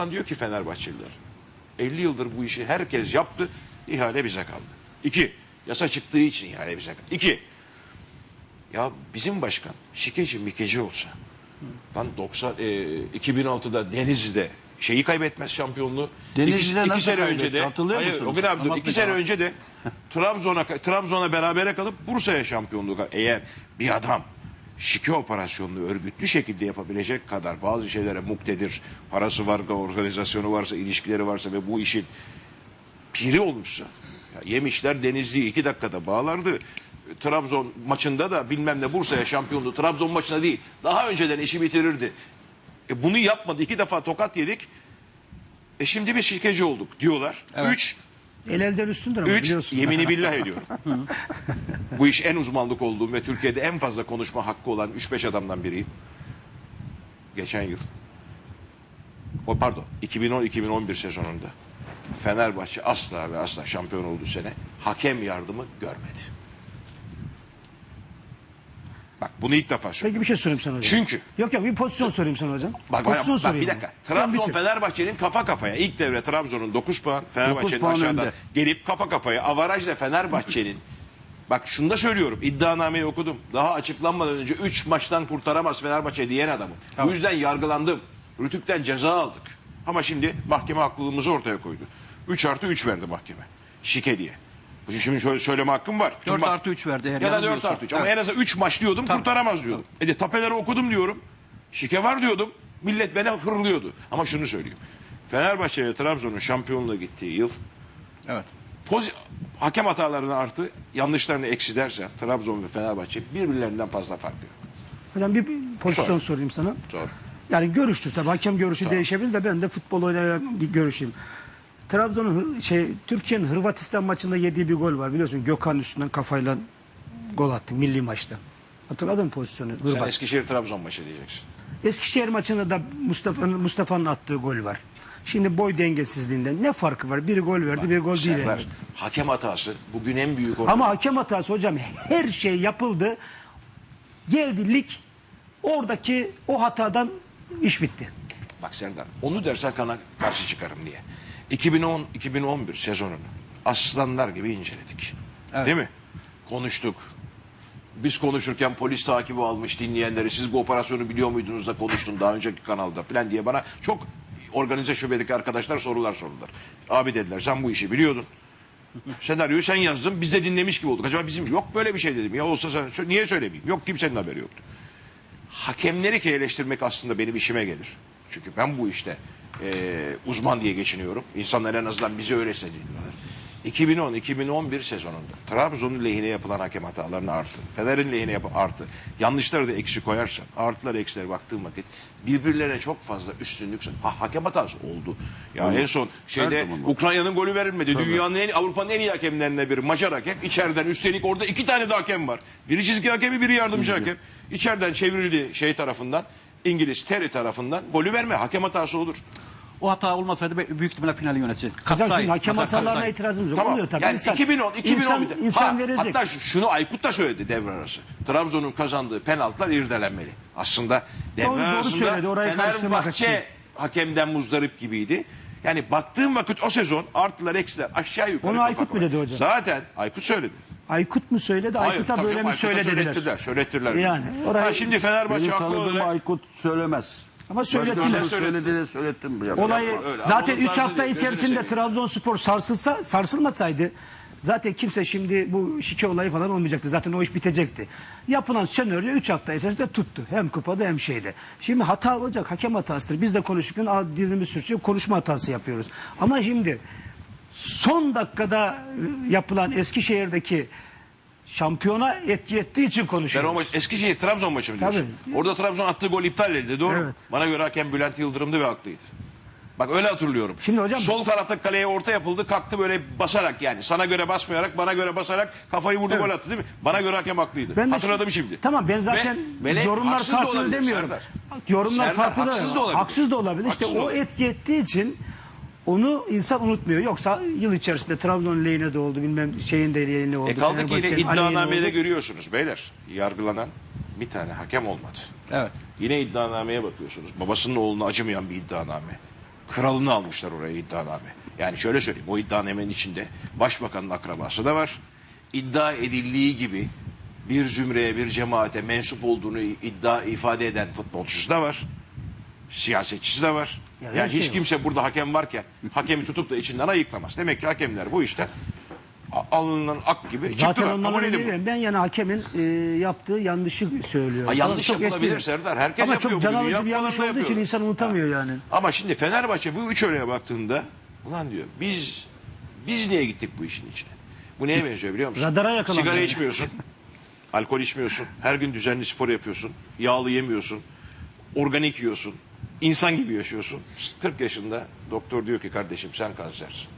Lan diyor ki Fenerbahçeliler 50 yıldır bu işi herkes yaptı. ihale bize kaldı. İki, yasa çıktığı için ihale bize kaldı. İki, ya bizim başkan şikeci mikeci olsa lan 90 e, 2006'da Denizli'de şeyi kaybetmez şampiyonluğu. Denizli'de iki, nasıl iki sene kaybetti? önce de Hatırlıyor hayır, musunuz? o gün abi iki sene önce de Trabzon'a Trabzon'a berabere kalıp Bursa'ya şampiyonluğu eğer bir adam şike operasyonunu örgütlü şekilde yapabilecek kadar bazı şeylere muktedir, parası var, organizasyonu varsa, ilişkileri varsa ve bu işin piri olmuşsa ya yemişler Denizli'yi iki dakikada bağlardı. Trabzon maçında da bilmem ne Bursa'ya şampiyondu. Trabzon maçına değil. Daha önceden işi bitirirdi. E bunu yapmadı. İki defa tokat yedik. E şimdi bir şirkeci olduk diyorlar. Üç, El elden üstündür ama üç biliyorsun. yemini billah ediyorum. Bu iş en uzmanlık olduğum ve Türkiye'de en fazla konuşma hakkı olan 3-5 adamdan biriyim. Geçen yıl. O pardon 2010-2011 sezonunda Fenerbahçe asla ve asla şampiyon olduğu sene hakem yardımı görmedi. Bak bunu ilk defa söylüyorum. Peki bir şey sorayım sana hocam. Çünkü Yok yok bir pozisyon sorayım sana hocam. Bak, pozisyon bak, bak bir dakika. Sen Trabzon. Fenerbahçe'nin kafa kafaya. ilk devre Trabzon'un 9 puan. Fenerbahçe'nin puan aşağıdan önde. gelip kafa kafaya. Avarajla Fenerbahçe'nin Bak şunu da söylüyorum. İddianameyi okudum. Daha açıklanmadan önce 3 maçtan kurtaramaz Fenerbahçe diyen adamım. Bu yüzden yargılandım. Rütük'ten ceza aldık. Ama şimdi mahkeme haklılığımızı ortaya koydu. 3 artı 3 verdi mahkeme. Şike diye. Şimdi şöyle söyleme hakkım var. 4 Çünkü bak- artı 3 verdi. eğer ya da 4 yanılmıyorsam. artı 3 ama Evet. en azından 3 maç diyordum kurtaramaz diyordum. E de tapeleri okudum diyorum. Şike var diyordum. Millet beni hırlıyordu. Ama şunu söyleyeyim. Fenerbahçe ve Trabzon'un şampiyonluğa gittiği yıl Evet. pozi- hakem hatalarını artı yanlışlarını eksi dersen Trabzon ve Fenerbahçe birbirlerinden fazla fark yok. Hocam bir pozisyon Sor. sorayım sana. Zor. Yani görüştür tabii hakem görüşü değişebilir de ben de futbol oynayan bir görüşeyim. Trabzon'un şey Türkiye'nin Hırvatistan maçında yediği bir gol var biliyorsun Gökhan üstünden kafayla gol attı milli maçta. Hatırladın mı pozisyonu? Sen Hırvat. Eskişehir Trabzon maçı diyeceksin. Eskişehir maçında da Mustafa'nın Mustafa'nın attığı gol var. Şimdi boy dengesizliğinden ne farkı var? Biri gol verdi, bir gol değil. Verdi. hakem hatası bugün en büyük Ama hakem hatası hocam her şey yapıldı. Geldi lig oradaki o hatadan iş bitti. Bak Serdar onu dersen kana karşı çıkarım diye. 2010-2011 sezonunu aslanlar gibi inceledik. Evet. Değil mi? Konuştuk. Biz konuşurken polis takibi almış dinleyenleri siz bu operasyonu biliyor muydunuz da konuştum daha önceki kanalda falan diye bana çok organize şubedeki arkadaşlar sorular sordular. Abi dediler sen bu işi biliyordun. Senaryoyu sen yazdın biz de dinlemiş gibi olduk. Acaba bizim yok böyle bir şey dedim. Ya olsa sen niye söylemeyeyim? Yok kimsenin haberi yoktu hakemleri ki eleştirmek aslında benim işime gelir. Çünkü ben bu işte e, uzman diye geçiniyorum. İnsanlar en azından bizi öyle hissediyorlar. 2010-2011 sezonunda Trabzon'un lehine yapılan hakem hatalarını artı, Fener'in lehine yapı artı, yanlışları da eksi koyarsan, artılar eksileri baktığım vakit birbirlerine çok fazla üstünlük ha, hakem hatası oldu. Ya en son şeyde. Ukrayna'nın golü verilmedi. Dünyanın en Avrupa'nın en iyi hakemlerinden biri Macar hakem. İçeriden üstelik orada iki tane de hakem var. Biri çizgi hakemi, biri yardımcı hakem. İçeriden çevrildi şey tarafından. İngiliz Terry tarafından golü verme. Hakem hatası olur. O hata olmasaydı be- büyük ihtimalle finali yönetecek. Hocam Katsay, şimdi hakem Katsay, hatalarına itirazımız yok. Tamam. Oluyor tabii. Yani İnsan- 2010, 2011'de. insan, insan Ha, verecek. Hatta şu- şunu Aykut da söyledi devre arası. Trabzon'un kazandığı penaltılar irdelenmeli. Aslında devre Doğru- doğru arasında söyledi, orayı karıştırmak Fenerbahçe hakemden muzdarip gibiydi. Yani baktığım vakit o sezon artılar eksiler aşağı yukarı. Onu kafa Aykut mu kafaya. dedi hocam? Zaten Aykut söyledi. Aykut mu söyledi? Hayır, Aykut'a tabii böyle canım, mi Aykut'a söylediler? Söylettirdiler. söylettirdiler. Yani orayı- Ha, şimdi Fenerbahçe Benim haklı tanıdığım olarak Aykut söylemez. Ama Başkasının söylediler. söylediğini söylettim. Ya. Olayı Öyle, ama zaten onun 3 tarzı hafta değil, gözünü içerisinde seveyim. Trabzonspor sarsılsa sarsılmasaydı zaten kimse şimdi bu şike olayı falan olmayacaktı. Zaten o iş bitecekti. Yapılan senaryo 3 hafta içerisinde tuttu. Hem kupada hem şeyde. Şimdi hata olacak. Hakem hatasıdır. Biz de konuşurken "Aa, dilimiz sürçüyor. Konuşma hatası yapıyoruz. Ama şimdi son dakikada yapılan Eskişehir'deki şampiyona etki ettiği için Ben konuşuyoruz. o maç Eskişehir Trabzon maçı mı diyorsun? Tabii. Orada Trabzon attığı gol iptal edildi doğru mu? Evet. Bana göre hakem Bülent Yıldırım'dı ve haklıydı. Bak öyle hatırlıyorum. Şimdi hocam- Sol tarafta kaleye orta yapıldı kalktı böyle basarak yani. Sana göre basmayarak bana göre basarak kafayı vurdu Evet. gol attı değil mi? Bana göre hakem haklıydı. Ben de Hatırladım şimdi. Tamam ben zaten Ve- ve yorumlar haksız da farklı olabilir demiyorum. Serdar. Yorumlar Serdar, farklı haksız da olabilir. Haksız da olabilir. İşte Haksız da o olabilir. etki ettiği için onu insan unutmuyor. Yoksa yıl içerisinde Trabzon lehine de oldu bilmem şeyin de lehine oldu. E kaldı ki yine Fenerbahçe'nin aleyhine iddianamede oldu. görüyorsunuz beyler. Yargılanan bir tane hakem olmadı. Evet. Yine iddianameye bakıyorsunuz. Babasının oğluna acımayan bir iddianame. kralını almışlar oraya iddianame. Yani şöyle söyleyeyim o iddianamenin içinde başbakanın akrabası da var. İddia edildiği gibi bir zümreye bir cemaate mensup olduğunu iddia ifade eden futbolcusu da var. Siyasetçisi de var. Ya her yani şey hiç var. kimse burada hakem varken hakemi tutup da içinden ayıklamaz. Demek ki hakemler bu işte a- alınan ak gibi Zaten çıktılar. önce bunu. ben yani hakemin e, yaptığı yanlışı söylüyorum. Ha, yanlış Çok yapılabilir etkili. Serdar. Herkes Ama yapıyor çok bunu. can alıcı bir yanlış olduğu için insan unutamıyor yani. Ama şimdi Fenerbahçe bu üç örneğe baktığında ulan diyor biz biz niye gittik bu işin içine? Bu neye benziyor biliyor musun? Radara yakalandı Sigara yani. içmiyorsun. Alkol içmiyorsun. Her gün düzenli spor yapıyorsun. Yağlı yemiyorsun. Organik yiyorsun. İnsan gibi yaşıyorsun. 40 yaşında doktor diyor ki kardeşim sen kansersin.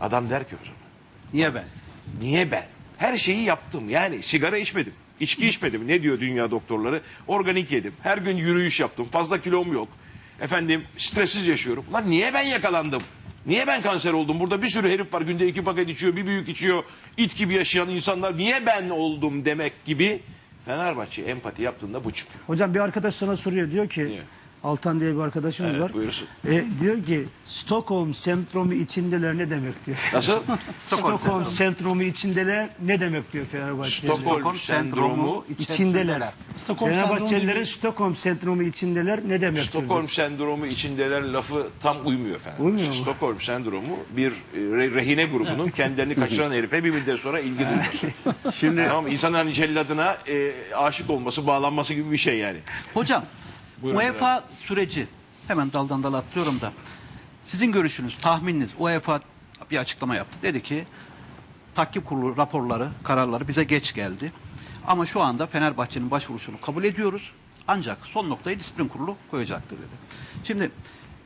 Adam der ki o zaman. Niye ben? Niye ben? Her şeyi yaptım. Yani sigara içmedim. içki içmedim. Ne diyor dünya doktorları? Organik yedim. Her gün yürüyüş yaptım. Fazla kilom yok. Efendim stressiz yaşıyorum. Lan niye ben yakalandım? Niye ben kanser oldum? Burada bir sürü herif var günde iki paket içiyor, bir büyük içiyor. it gibi yaşayan insanlar. Niye ben oldum demek gibi Fenerbahçe empati yaptığında bu çıkıyor. Hocam bir arkadaş sana soruyor diyor ki Niye? Altan diye bir arkadaşımız Evet, var. buyursun. E, diyor ki Stockholm sendromu içindeler ne demek diyor. Nasıl? Stockholm sendromu içindeler ne demek diyor Fenerbahçeliler. Stockholm sendromu içindeler. Stockholm Fenerbahçelilerin Stockholm sendromu içindeler ne demek diyor. Stockholm sendromu içindeler lafı tam uymuyor efendim. Uymuyor mu? Stockholm sendromu bir e, re- rehine grubunun kendilerini kaçıran herife bir müddet sonra ilgi duyması. Şimdi tamam hani celladına e, aşık olması, bağlanması gibi bir şey yani. Hocam Buyurun UEFA süreci hemen daldan dala atlıyorum da sizin görüşünüz, tahmininiz UEFA bir açıklama yaptı. Dedi ki takip kurulu raporları, kararları bize geç geldi. Ama şu anda Fenerbahçe'nin başvurusunu kabul ediyoruz. Ancak son noktayı disiplin kurulu koyacaktır dedi. Şimdi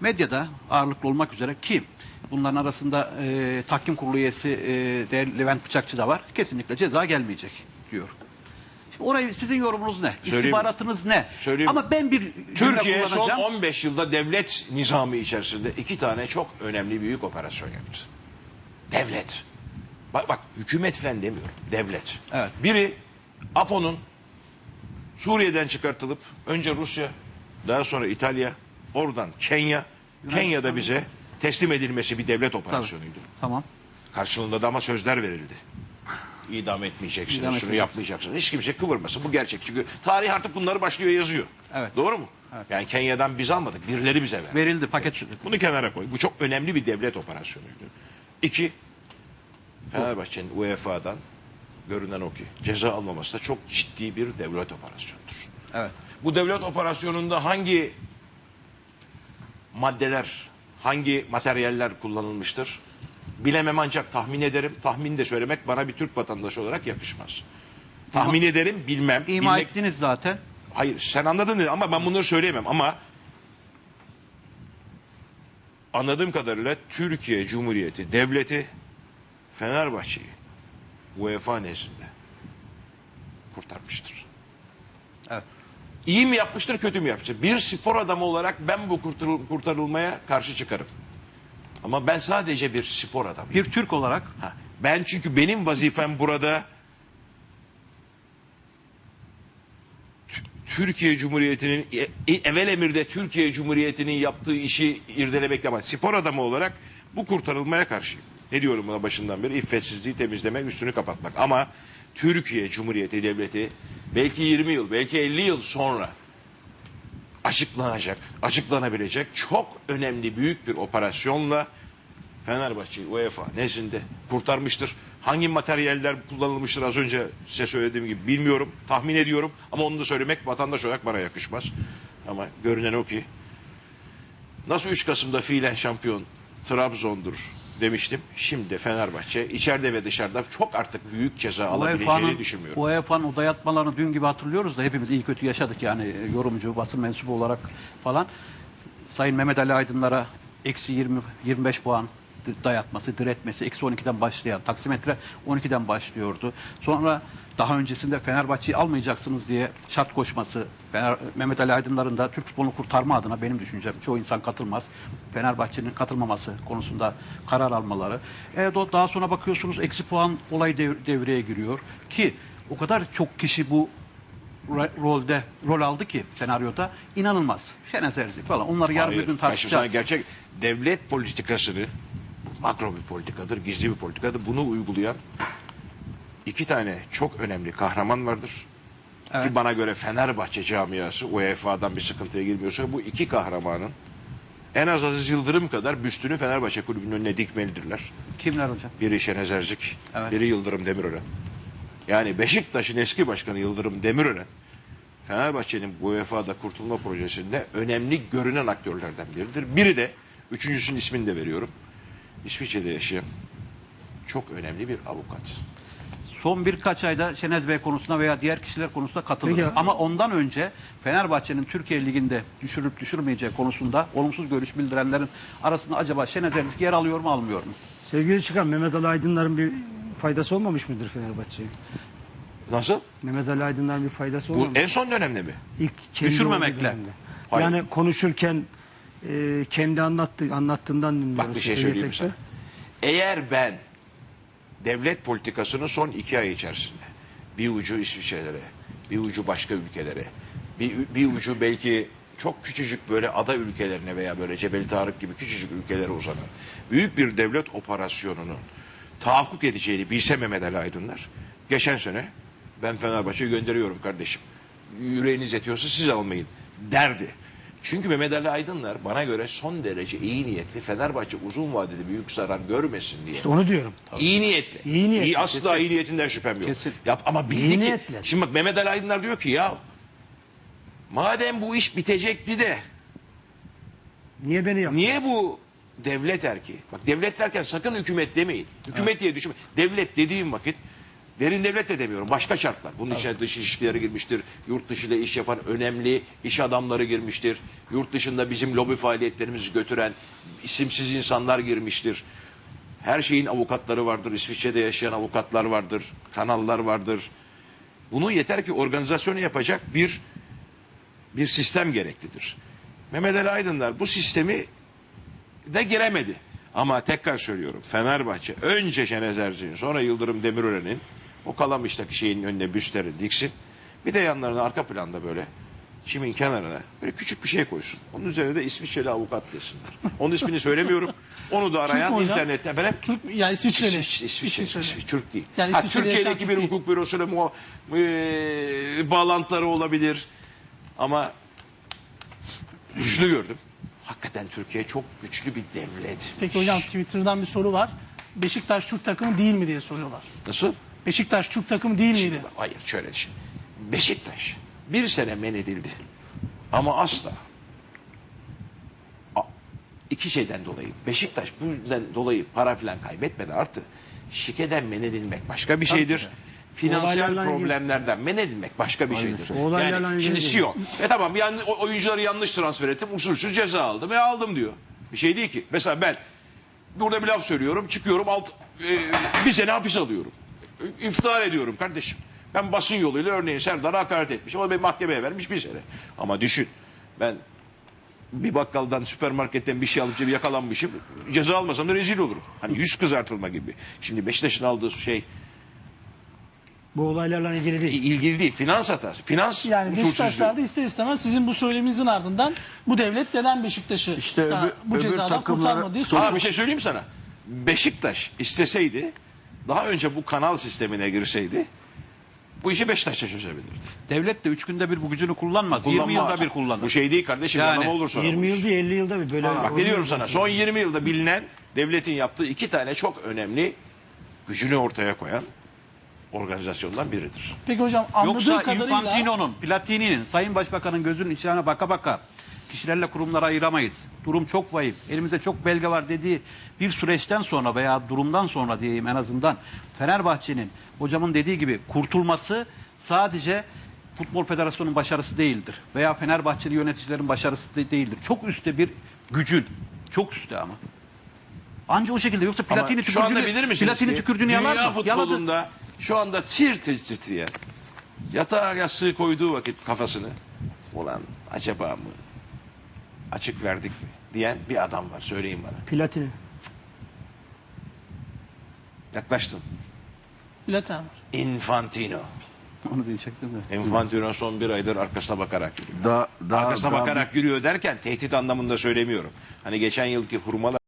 medyada ağırlıklı olmak üzere ki bunların arasında e, tahkim kurulu üyesi e, değerli Levent Bıçakçı da var. Kesinlikle ceza gelmeyecek diyor. Orayı sizin yorumunuz ne? Söyleyeyim. İstihbaratınız ne? Söyleyeyim. Ama ben bir Türkiye son kullanacağım. 15 yılda devlet nizamı içerisinde iki tane çok önemli büyük operasyon yaptı. Devlet. Bak bak hükümet falan demiyorum. Devlet. Evet. Biri APO'nun Suriye'den çıkartılıp önce Rusya, daha sonra İtalya, oradan Kenya, Kenya'da bize teslim edilmesi bir devlet operasyonuydu. Tamam. Karşılığında da ama sözler verildi. İdam etmeyeceksiniz, İdam şunu etmeyeceksiniz. yapmayacaksınız. Hiç kimse kıvırmasın. Bu gerçek. Çünkü tarih artık bunları başlıyor yazıyor. Evet. Doğru mu? Yani Kenya'dan biz almadık. Birileri bize verdi. Verildi paket. Bunu kenara koy. Bu çok önemli bir devlet operasyonuydu. İki, Fenerbahçe'nin UEFA'dan görünen o ki ceza almaması da çok ciddi bir devlet operasyonudur. Evet. Bu devlet operasyonunda hangi maddeler, hangi materyaller kullanılmıştır? Bilemem ancak tahmin ederim. Tahmin de söylemek bana bir Türk vatandaşı olarak yakışmaz. Tahmin ederim, bilmem. İma bilmek- ettiniz zaten. Hayır sen anladın mı? ama ben bunları söyleyemem ama anladığım kadarıyla Türkiye Cumhuriyeti Devleti Fenerbahçe'yi UEFA nezdinde kurtarmıştır. Evet. İyi mi yapmıştır, kötü mü yapmıştır? Bir spor adamı olarak ben bu kurtarıl- kurtarılmaya karşı çıkarım. Ama ben sadece bir spor adamıyım. Bir Türk olarak Ha, ben çünkü benim vazifem burada Tü- Türkiye Cumhuriyeti'nin e- evvel emirde Türkiye Cumhuriyeti'nin yaptığı işi irdelemekle ama spor adamı olarak bu kurtarılmaya karşıyım. Ne diyorum buna başından beri? İffetsizliği temizlemek, üstünü kapatmak. Ama Türkiye Cumhuriyeti Devleti belki 20 yıl, belki 50 yıl sonra açıklanacak, açıklanabilecek çok önemli büyük bir operasyonla Fenerbahçe UEFA nezdinde kurtarmıştır. Hangi materyaller kullanılmıştır az önce size söylediğim gibi bilmiyorum. Tahmin ediyorum ama onu da söylemek vatandaş olarak bana yakışmaz. Ama görünen o ki nasıl 3 Kasım'da fiilen şampiyon Trabzon'dur demiştim. Şimdi de Fenerbahçe içeride ve dışarıda çok artık büyük ceza alabileceğini düşünmüyorum. UEFA'nın o dayatmalarını dün gibi hatırlıyoruz da hepimiz iyi kötü yaşadık yani e, yorumcu, basın mensubu olarak falan. Sayın Mehmet Ali Aydınlar'a eksi 20 25 puan dayatması, diretmesi, eksi 12'den başlayan, taksimetre 12'den başlıyordu. Sonra daha öncesinde Fenerbahçe'yi almayacaksınız diye şart koşması, Fener, Mehmet Ali Aydınlar'ın da Türk futbolunu kurtarma adına benim düşüncem, çoğu insan katılmaz. Fenerbahçe'nin katılmaması konusunda karar almaları. E, daha sonra bakıyorsunuz eksi puan olay dev- devreye giriyor ki o kadar çok kişi bu ro- rolde rol aldı ki senaryoda inanılmaz. Şenes Erzik falan. Onları yarın bir gün tartışacağız. gerçek devlet politikasını makro bir politikadır, gizli bir politikadır. Bunu uygulayan iki tane çok önemli kahraman vardır. Evet. Ki bana göre Fenerbahçe camiası UEFA'dan bir sıkıntıya girmiyorsa bu iki kahramanın en az Aziz Yıldırım kadar büstünü Fenerbahçe kulübünün önüne dikmelidirler. Kimler hocam? Biri Şenez Erzik, Evet. biri Yıldırım Demirören. Yani Beşiktaş'ın eski başkanı Yıldırım Demirören, Fenerbahçe'nin bu UEFA'da kurtulma projesinde önemli görünen aktörlerden biridir. Biri de, üçüncüsünün ismini de veriyorum, İsviçre'de yaşayan çok önemli bir avukat. Son birkaç ayda Şenez Bey konusunda veya diğer kişiler konusunda katılırım. Peki. Ama ondan önce Fenerbahçe'nin Türkiye Ligi'nde düşürüp düşürmeyeceği konusunda olumsuz görüş bildirenlerin arasında acaba Şenez Erzik yer alıyor mu almıyor mu? Sevgili Çıkan Mehmet Ali Aydınlar'ın bir faydası olmamış mıdır Fenerbahçe'ye? Nasıl? Mehmet Ali Aydınlar'ın bir faydası Bu olmamış en son dönemde mi? İlk kendi Düşürmemekle. olduğu dönemde. Hayır. Yani konuşurken e, kendi anlattı, anlattığından dinliyoruz. Bak bir şey söyleyeyim sana. Eğer ben devlet politikasının son iki ay içerisinde bir ucu İsviçre'lere, bir ucu başka ülkelere, bir, bir ucu belki çok küçücük böyle ada ülkelerine veya böyle Cebeli Tarık gibi küçücük ülkelere uzanan büyük bir devlet operasyonunun tahakkuk edeceğini bilse Aydınlar geçen sene ben Fenerbahçe'yi gönderiyorum kardeşim. Yüreğiniz yetiyorsa siz almayın derdi. Çünkü Mehmet Ali Aydınlar bana göre son derece iyi niyetli Fenerbahçe uzun vadede büyük zarar görmesin diye. İşte onu diyorum. İyi niyetli. İyi niyetli, asla iyi niyetinden şüphem yok. Kesin. Yap, ama bildi İyi ki. niyetli. Şimdi bak Mehmet Ali Aydınlar diyor ki ya madem bu iş bitecekti de Niye beni yaptın? niye bu devlet erki? Bak devlet derken sakın hükümet demeyin. Hükümet diye düşünme. Devlet dediğim vakit derin devlet de demiyorum. Başka şartlar. Bunun içine dış ilişkileri girmiştir. Yurt dışı ile iş yapan önemli iş adamları girmiştir. Yurt dışında bizim lobi faaliyetlerimizi götüren isimsiz insanlar girmiştir. Her şeyin avukatları vardır. İsviçre'de yaşayan avukatlar vardır. Kanallar vardır. Bunu yeter ki organizasyonu yapacak bir bir sistem gereklidir. Mehmet Ali Aydınlar bu sistemi de giremedi. Ama tekrar söylüyorum Fenerbahçe önce Şenez Erzin'in sonra Yıldırım Demirören'in o Kalamış'taki şeyin önüne büstleri diksin. Bir de yanlarına arka planda böyle çimin kenarına böyle küçük bir şey koysun. Onun üzerine de İsviçreli avukat desinler. Onun ismini söylemiyorum. Onu da arayan mü hocam? internetten efendim. Türk yani İsviçreli. İsviçre, İsviçre, İsviçreli. İsviçre, Türk değil. Yani ha, Türkiye'deki bir Türk hukuk bürosuyla mu, e, bağlantıları olabilir. Ama güçlü gördüm. Hakikaten Türkiye çok güçlü bir devlet. Peki hocam Twitter'dan bir soru var. Beşiktaş Türk takımı değil mi diye soruyorlar. Nasıl? Beşiktaş Türk takımı değil miydi? hayır şöyle düşün. Beşiktaş bir sene men edildi. Ama asla A- iki şeyden dolayı. Beşiktaş bu yüzden dolayı para falan kaybetmedi artı. Şikeden men edilmek başka bir şeydir. Finansal Olaylarla ilgili- problemlerden men edilmek başka bir şeydir. Olaylarla Yani ilgili şimdi değil. Sion. E tamam yani o- oyuncuları yanlış transfer ettim. Usulsüz ceza aldım ve aldım diyor. Bir şey değil ki. Mesela ben burada bir laf söylüyorum. Çıkıyorum alt, e, bir sene hapis alıyorum. İftihar ediyorum kardeşim. Ben basın yoluyla örneğin Serdar'a hakaret etmişim. O beni mahkemeye vermiş bir sene. Ama düşün. Ben bir bakkaldan süpermarketten bir şey alıp bir yakalanmışım. Ceza almasam da rezil olurum. Hani yüz kızartılma gibi. Şimdi Beşiktaş'ın aldığı şey Bu olaylarla ilgili değil. ilgili değil. Finans hatası. Finans Yani. Beşiktaşlar da ister istemez sizin bu söyleminizin ardından bu devlet neden Beşiktaş'ı İşte öbür- bu öbür cezadan takımları kurtarmadı diye sor- soruyor. Bir şey söyleyeyim sana. Beşiktaş isteseydi daha önce bu kanal sistemine girseydi bu işi Beşiktaş'ta çözebilirdi. Devlet de 3 günde bir bu gücünü kullanmaz. 20 Kullanmaz. yılda bir kullanır. Bu şey değil kardeşim. Yani, Yani, olur sonra. 20 bu yıl iş. değil 50 yılda bir böyle. Bak ne diyorum sana. Son 20 yılda bilinen devletin yaptığı iki tane çok önemli gücünü ortaya koyan organizasyondan biridir. Peki hocam anladığım Yoksa kadarıyla Infantino'nun, Platini'nin, Sayın Başbakan'ın gözünün içine baka baka kişilerle kurumları ayıramayız. Durum çok vahim. Elimizde çok belge var dediği bir süreçten sonra veya durumdan sonra diyeyim en azından Fenerbahçe'nin hocamın dediği gibi kurtulması sadece Futbol Federasyonu'nun başarısı değildir. Veya Fenerbahçeli yöneticilerin başarısı de- değildir. Çok üstte bir gücün. Çok üstte ama. Anca o şekilde yoksa Ama Platini şu anda tükürdüğünü, bilir misiniz Platini ki tükürdüğünü dünya yalar mı? Yaladı. futbolunda şu anda tir tir titreyen yatağa yastığı koyduğu vakit kafasını ulan acaba mı açık verdik mi diyen bir adam var söyleyin bana. Platini. Yaklaştın. Platin. Infantino. Onu diyecektim de. Infantino son bir aydır arkasına bakarak yürüyor. Daha, daha, Arkasına daha bakarak yürüyor derken tehdit anlamında söylemiyorum. Hani geçen yılki hurmalar